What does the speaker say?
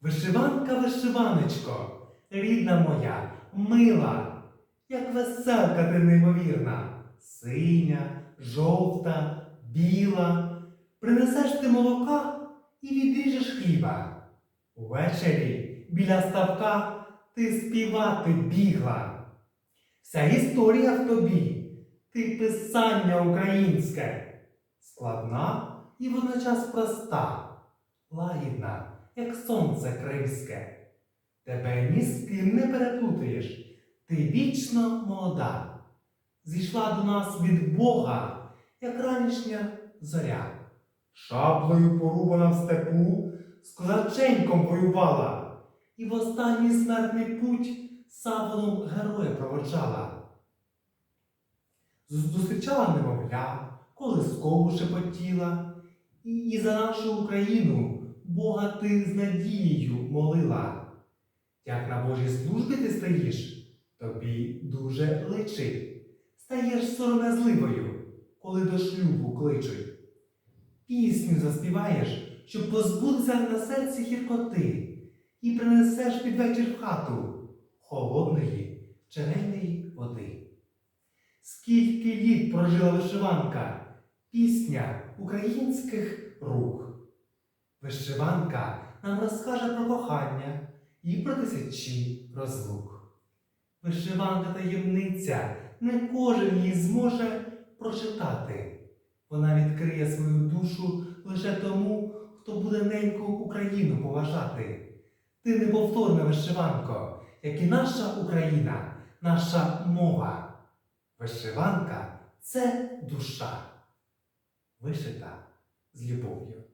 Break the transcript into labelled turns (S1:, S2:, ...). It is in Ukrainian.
S1: Вишиванка, вишиваночко, рідна моя, мила, як веселка ти неймовірна, синя, жовта, біла. Принесеш ти молока і відріжеш хліба. Увечері біля ставка ти співати бігла. Вся історія в тобі, ти писання українське, складна і водночас проста, лагідна, як сонце кримське. Тебе ні з ким не переплутаєш, ти вічно молода. Зійшла до нас від Бога, як ранішня зоря. Шаблею порубана в степу, з козаченьком воювала, і в останній смертний путь саволом героя проводжала. Зустрічала немовля, колискову шепотіла, і за нашу Україну Бога ти з надією молила. Як на Божій службі ти стоїш, тобі дуже личить. Стаєш сором'язливою, коли до шлюбу кличуть. Пісню заспіваєш, щоб позбутися на серці гіркоти, і принесеш під вечір в хату холодної черейної води. Скільки літ прожила вишиванка, пісня українських рук. Вишиванка нам розкаже про кохання і про тисячі розлук. Вишиванка таємниця, не кожен її зможе прочитати. Вона відкриє свою душу лише тому, хто буде неньку Україну поважати. Ти неповторна вишиванко, як і наша Україна, наша мова. Вишиванка це душа, вишита з любов'ю.